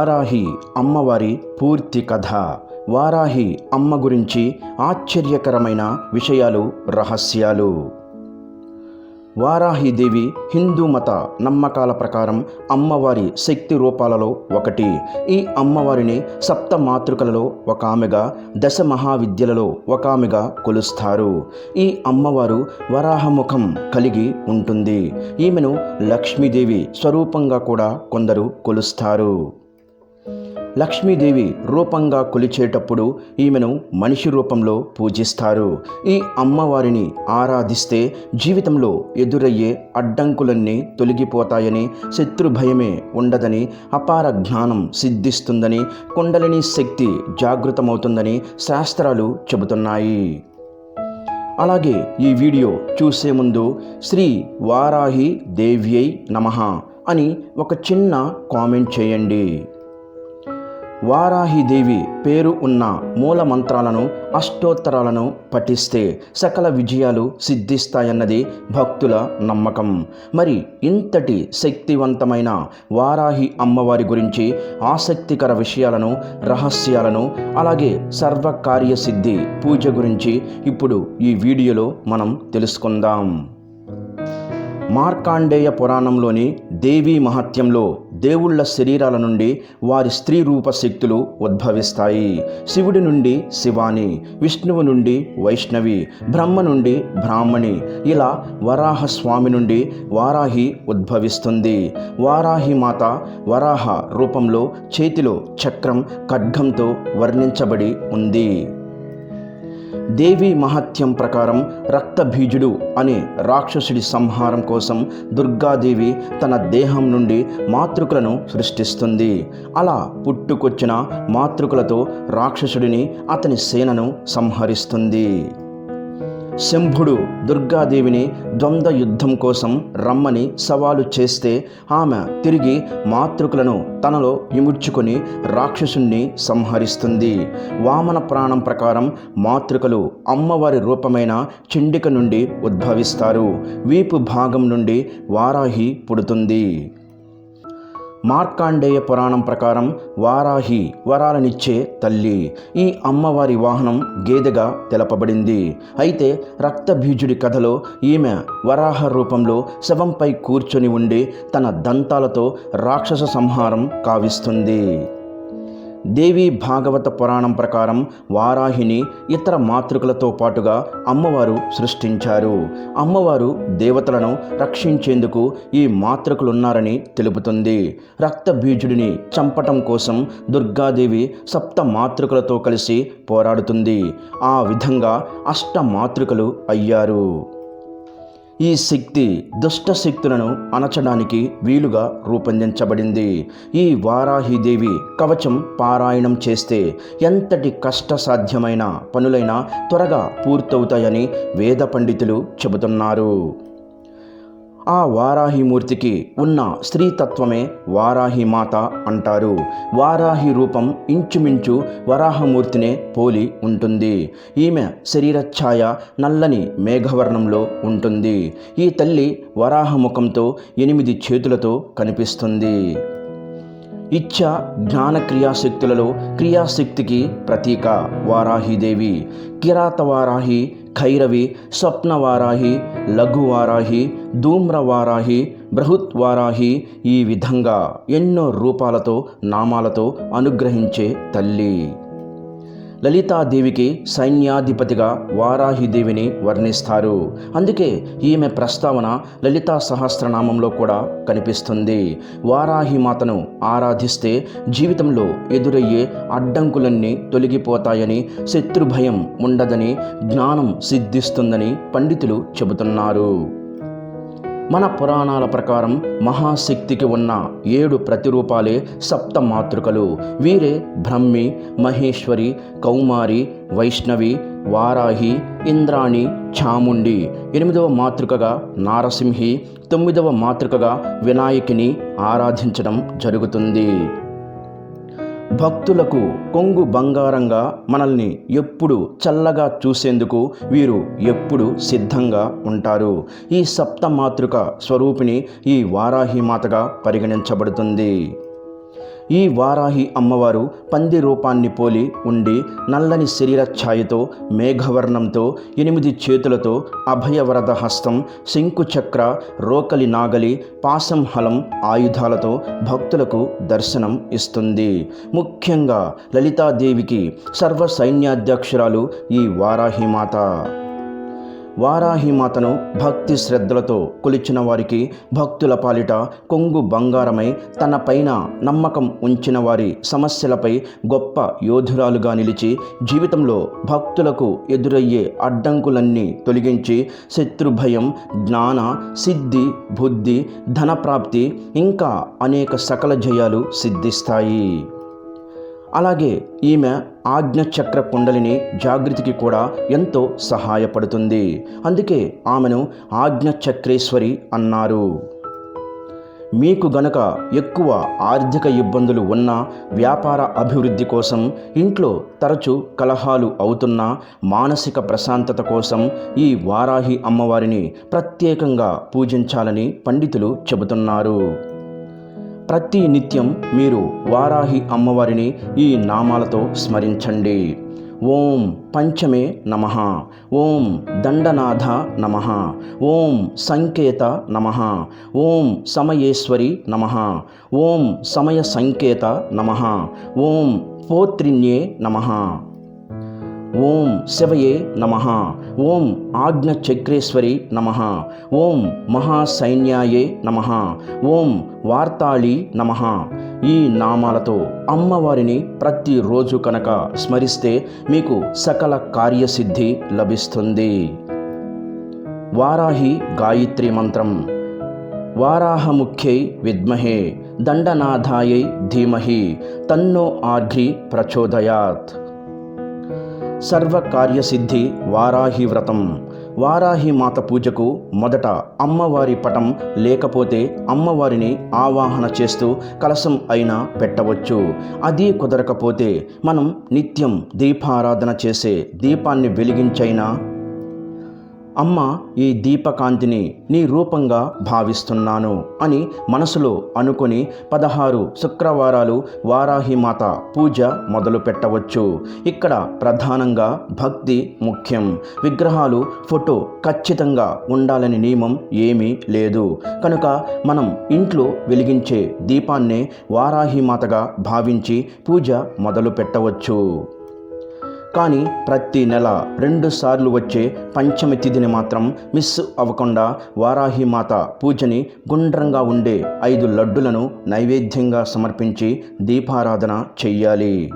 వారాహి అమ్మవారి పూర్తి కథ. వారాహి అమ్మ గురించి ఆశ్చర్యకరమైన విషయాలు రహస్యాలు. వారాహిదేవి హిందూ మత నమ్మకాల ప్రకారం అమ్మవారి శక్తి రూపాలలో ఒకటి. ఈ అమ్మవారిని సప్త మాతృకలలో ఒక ఆమెగా దశ మహావిద్యలలో ఒక ఆమెగా కొలుస్తారు. ఈ అమ్మవారు వరాహముఖం కలిగి ఉంటుంది. ఈమెను లక్ష్మీదేవి స్వరూపంగా కూడా కొందరు కొలుస్తారు. లక్ష్మీదేవి రూపంగా కొలిచేటప్పుడు ఈమెను మనిషి రూపంలో పూజిస్తారు. ఈ అమ్మవారిని ఆరాధిస్తే జీవితంలో ఎదురయ్యే అడ్డంకులన్నీ తొలగిపోతాయని శత్రు భయమే ఉండదని అపార జ్ఞానం సిద్ధిస్తుందని కుండలిని శక్తి జాగృతమవుతుందని శాస్త్రాలు చెబుతున్నాయి. అలాగే ఈ వీడియో చూసే ముందు శ్రీ వారాహి దేవ్యై నమః అని ఒక చిన్న కామెంట్ చేయండి. వారాహిదేవి పేరు ఉన్న మూల మంత్రాలను అష్టోత్తరాలను పఠిస్తే సకల విజయాలు సిద్ధిస్తాయన్నది భక్తుల నమ్మకం. మరి ఇంతటి శక్తివంతమైన వారాహి అమ్మవారి గురించి ఆసక్తికర విషయాలను రహస్యాలను అలాగే సర్వకార్య సిద్ధి పూజ గురించి ఇప్పుడు ఈ వీడియోలో మనం తెలుసుకుందాం. మార్కాండేయ పురాణంలోని దేవీ మహత్యంలో దేవుళ్ళ శరీరాల నుండి వారి స్త్రీ రూప శక్తులు ఉద్భవిస్తాయి. శివుడి నుండి శివాని విష్ణువు నుండి వైష్ణవి బ్రహ్మ నుండి బ్రాహ్మణి ఇలా వరాహ స్వామి నుండి వారాహి ఉద్భవిస్తుంది. వారాహి మాత వరాహ రూపంలో చేతిలో చక్రం ఖడ్గంతో వర్ణించబడి ఉంది. దేవి మహత్యం ప్రకారం రక్తబీజుడు అనే రాక్షసుడి సంహారం కోసం దుర్గాదేవి తన దేహం నుండి మాతృకులను సృష్టిస్తుంది. అలా పుట్టుకొచ్చిన మాతృకులతో రాక్షసుడిని అతని సేనను సంహరిస్తుంది. శంభుడు దుర్గాదేవిని ద్వంద్వ యుద్ధం కోసం రమ్మని సవాలు చేస్తే ఆమె తిరిగి మాతృకులను తనలో ఇముడ్చుకొని రాక్షసుణ్ణి సంహరిస్తుంది. వామన ప్రాణం ప్రకారం మాతృకలు అమ్మవారి రూపమైన చండిక నుండి ఉద్భవిస్తారు. వీపు భాగం నుండి వారాహి పుడుతుంది. మార్కాండేయ పురాణం ప్రకారం వారాహి వరాలనిచ్చే తల్లి. ఈ అమ్మవారి వాహనం గేదెగా తెలపబడింది. అయితే రక్తబీజుడి కథలో ఈమె వరాహ రూపంలో శవంపై కూర్చొని ఉండి తన దంతాలతో రాక్షస సంహారం కావిస్తుంది. దేవి భాగవత పురాణం ప్రకారం వారాహిని ఇతర మాతృకలతో పాటుగా అమ్మవారు సృష్టించారు. అమ్మవారు దేవతలను రక్షించేందుకు ఈ మాతృకలున్నారని తెలుపుతుంది. రక్తబీజుడిని చంపటం కోసం దుర్గాదేవి సప్త మాతృకలతో కలిసి పోరాడుతుంది. ఆ విధంగా అష్ట మాతృకలు అయ్యారు. ఈ శక్తి దుష్ట శక్తులను అణచడానికి వీలుగా రూపొందించబడింది. ఈ వారాహిదేవి కవచం పారాయణం చేస్తే ఎంతటి కష్ట సాధ్యమైన పనులైనా త్వరగా పూర్తవుతాయని వేద పండితులు చెబుతున్నారు. ఆ వారాహిమూర్తికి ఉన్న స్త్రీతత్వమే వారాహి మాత అంటారు. వారాహి రూపం ఇంచుమించు వరాహమూర్తినే పోలి ఉంటుంది. ఈమె శరీరఛాయ నల్లని మేఘవర్ణంలో ఉంటుంది. ఈ తల్లి వరాహముఖంతో ఎనిమిది చేతులతో కనిపిస్తుంది. ఇచ్చ జ్ఞాన క్రియాశక్తులలో క్రియాశక్తికి ప్రతీక వారాహిదేవి కిరాత వారాహి ఖైరవి స్వప్నవారాహి లఘువారాహి ధూమ్రవారాహి బృహత్వారాహి ఈ విధంగా ఎన్నో రూపాలతో నామాలతో అనుగ్రహించే తల్లి. లలితాదేవికి సైన్యాధిపతిగా వారాహిదేవిని వర్ణిస్తారు. అందుకే ఈమె ప్రస్తావన లలితా సహస్రనామంలో కూడా కనిపిస్తుంది. వారాహి మాతను ఆరాధిస్తే జీవితంలో ఎదురయ్యే అడ్డంకులన్నీ తొలగిపోతాయని శత్రుభయం ఉండదని జ్ఞానం సిద్ధిస్తుందని పండితులు చెబుతున్నారు. మన పురాణాల ప్రకారం మహాశక్తికి ఉన్న ఏడు ప్రతిరూపాలే సప్త మాతృకలు. వీరే బ్రహ్మి మహేశ్వరి కౌమారి వైష్ణవి వారాహి ఇంద్రాణి చాముండి. ఎనిమిదవ మాతృకగా నారసింహి తొమ్మిదవ మాతృకగా వినాయకిని ఆరాధించడం జరుగుతుంది. భక్తులకు కొంగు బంగారంగా మనల్ని ఎప్పుడు చల్లగా చూసేందుకు వీరు ఎప్పుడు సిద్ధంగా ఉంటారు. ఈ సప్త మాతృక స్వరూపిణి ఈ వారాహి మాతగా పరిగణించబడుతుంది. ఈ వారాహి అమ్మవారు పంది రూపాన్ని పోలి ఉండి నల్లని శరీర ఛాయతో మేఘవర్ణంతో ఎనిమిది చేతులతో అభయవరద హస్తం శంకుచక్ర రోకలి నాగలి పాసం హలం ఆయుధాలతో భక్తులకు దర్శనం ఇస్తుంది. ముఖ్యంగా లలితాదేవికి సర్వ సైన్యాధ్యక్షురాలు ఈ వారాహిమాత వారాహిమాతను భక్తి శ్రద్ధలతో కొలిచిన వారికి భక్తుల పాలిట కొంగు బంగారమై తన పైన నమ్మకం ఉంచిన వారి సమస్యలపై గొప్ప యోధురాలుగా నిలిచి జీవితంలో భక్తులకు ఎదురయ్యే అడ్డంకులన్నీ తొలగించి శత్రుభయం జ్ఞాన సిద్ధి బుద్ధి ధనప్రాప్తి ఇంకా అనేక సకల జయాలు సిద్ధిస్తాయి. అలాగే ఈమె ఆజ్ఞచక్ర కుండలిని జాగృతికి కూడా ఎంతో సహాయపడుతుంది. అందుకే ఆమెను ఆజ్ఞచక్రేశ్వరి అన్నారు. మీకు గనక ఎక్కువ ఆర్థిక ఇబ్బందులు ఉన్నా వ్యాపార అభివృద్ధి కోసం ఇంట్లో తరచు కలహాలు అవుతున్నా మానసిక ప్రశాంతత కోసం ఈ వారాహి అమ్మవారిని ప్రత్యేకంగా పూజించాలని పండితులు చెబుతున్నారు. ప్రతి నిత్యం మీరు వారాహి అమ్మవారిని ఈ నామాలతో స్మరించండి. ఓం పంచమే నమ. ఓం దండనాథ నమ. ఓం సంకేత నమ. ఓం సమయేశ్వరి నమ. ఓం సమయ సంకేత నమ. ఓం పోత్రిణ్యే నమ. ఓం శివయే నమ. ఓం ఆజ్ఞచక్రేశ్వరి నమ. ఓం మహాసైన్యాయే నమ. ఓం వార్తాళి నమ. ఈ నామాలతో అమ్మవారిని ప్రతిరోజు కనుక స్మరిస్తే మీకు సకల కార్యసిద్ధి లభిస్తుంది. వారాహి గాయత్రి మంత్రం. వారాహముఖ్యై విద్మహే. దండనాథాయై ధీమహి. తన్నో ఆర్ఘ్రి ప్రచోదయాత్. సర్వకార్యసిద్ధి వారాహి వ్రతం. వారాహి మాత పూజకు మొదట అమ్మవారి పటం లేకపోతే అమ్మవారిని ఆవాహన చేస్తూ కలశం అయినా పెట్టవచ్చు. అది కుదరకపోతే మనం నిత్యం దీపారాధన చేసే దీపాన్ని వెలిగించైనా అమ్మ ఈ దీపకాంతిని నీ రూపంగా భావిస్తున్నాను అని మనసులో అనుకుని పదహారు శుక్రవారాలు వారాహిమాత పూజ మొదలు పెట్టవచ్చు. ఇక్కడ ప్రధానంగా భక్తి ముఖ్యం. విగ్రహాలు ఫోటో ఖచ్చితంగా ఉండాలని నియమం ఏమీ లేదు. కనుక మనం ఇంట్లో వెలిగించే దీపాన్నే వారాహిమాతగా భావించి పూజ మొదలు పెట్టవచ్చు. కానీ ప్రతి నెల రెండు సార్లు వచ్చే పంచమి తిథిని మాత్రం మిస్ అవ్వకుండా వారాహి మాత పూజని గుండ్రంగా ఉండే ఐదు లడ్డులను నైవేద్యంగా సమర్పించి దీపారాధన చెయ్యాలి.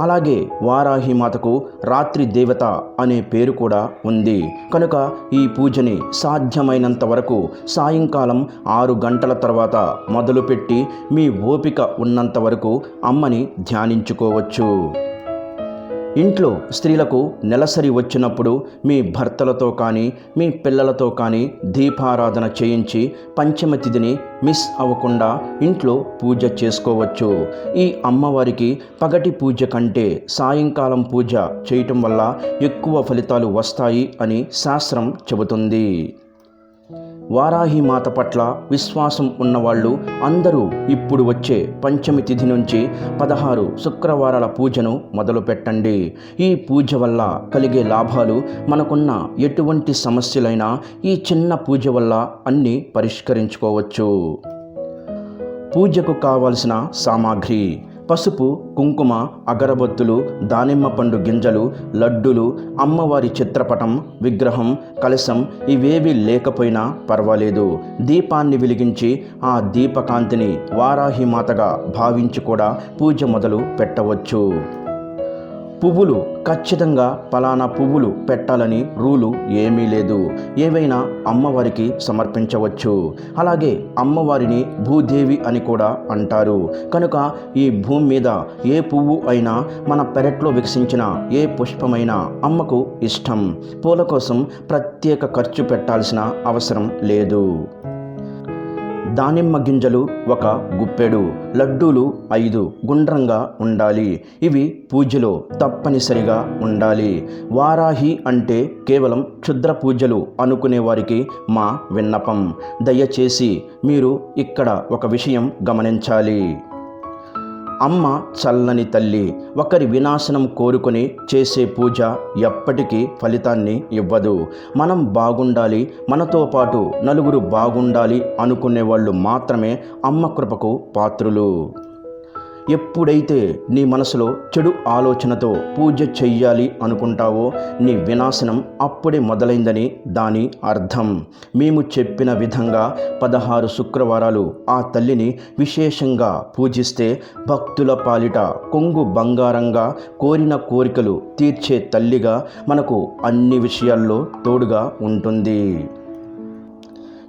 అలాగే వారాహి మాతకు రాత్రి దేవత అనే పేరు కూడా ఉంది. కనుక ఈ పూజని సాధ్యమైనంత వరకు సాయంకాలం ఆరు గంటల తర్వాత మొదలుపెట్టి మీ ఓపిక ఉన్నంత వరకు అమ్మని ధ్యానించుకోవచ్చు. ఇంట్లో స్త్రీలకు నెలసరి వచ్చినప్పుడు మీ భర్తలతో కానీ మీ పిల్లలతో కానీ దీపారాధన చేయించి పంచమ తిథిని మిస్ అవ్వకుండా ఇంట్లో పూజ చేసుకోవచ్చు. ఈ అమ్మవారికి పగటి పూజ కంటే సాయంకాలం పూజ చేయటం వల్ల ఎక్కువ ఫలితాలు వస్తాయి అని శాస్త్రం చెబుతుంది. వారాహి మాత పట్ల విశ్వాసం ఉన్నవాళ్ళు అందరూ ఇప్పుడు వచ్చే పంచమి తిథి నుంచి పదహారు శుక్రవారాల పూజను మొదలు పెట్టండి. ఈ పూజ వల్ల కలిగే లాభాలు మనకున్న ఎటువంటి సమస్యలైనా ఈ చిన్న పూజ వల్ల అన్నీ పరిష్కరించుకోవచ్చు. పూజకు కావలసిన సామాగ్రి పసుపు కుంకుమ అగరబత్తులు దానిమ్మ పండు గింజలు లడ్డులు అమ్మవారి చిత్రపటం విగ్రహం కలశం ఇవేవి లేకపోయినా పర్వాలేదు. దీపాన్ని వెలిగించి ఆ దీపకాంతిని వారాహి మాతగా భావించి కూడా పూజ మొదలు పెట్టవచ్చు. పువ్వులు ఖచ్చితంగా పలానా పువ్వులు పెట్టాలని రూలు ఏమీ లేదు. ఏవైనా అమ్మవారికి సమర్పించవచ్చు. అలాగే అమ్మవారిని భూదేవి అని కూడా అంటారు. కనుక ఈ భూమి మీద ఏ పువ్వు అయినా మన పెరట్లో వికసించిన ఏ పుష్పమైనా అమ్మకు ఇష్టం. పూల కోసం ప్రత్యేక ఖర్చు పెట్టాల్సిన అవసరం లేదు. దానిమ్మ గింజలు ఒక గుప్పెడు లడ్డూలు ఐదు గుండ్రంగా ఉండాలి. ఇవి పూజలో తప్పనిసరిగా ఉండాలి. వారాహి అంటే కేవలం క్షుద్ర పూజలు అనుకునే వారికి మా విన్నపం. దయచేసి మీరు ఇక్కడ ఒక విషయం గమనించాలి. అమ్మ చల్లని తల్లి ఒకరి వినాశనం కోరుకుని చేసే పూజ ఎప్పటికీ ఫలితాన్ని ఇవ్వదు. మనం బాగుండాలి మనతో పాటు నలుగురు బాగుండాలి అనుకునే వాళ్ళు మాత్రమే అమ్మ కృపకు పాత్రులు. ఎప్పుడైతే నీ మనసులో చెడు ఆలోచనతో పూజ చెయ్యాలి అనుకుంటావో నీ వినాశనం అప్పుడే మొదలైందని దాని అర్థం. మేము చెప్పిన విధంగా పదహారు శుక్రవారాలు ఆ తల్లిని విశేషంగా పూజిస్తే భక్తుల పాలిట కొంగు బంగారంగా కోరిన కోరికలు తీర్చే తల్లిగా మనకు అన్ని విషయాల్లో తోడుగా ఉంటుంది.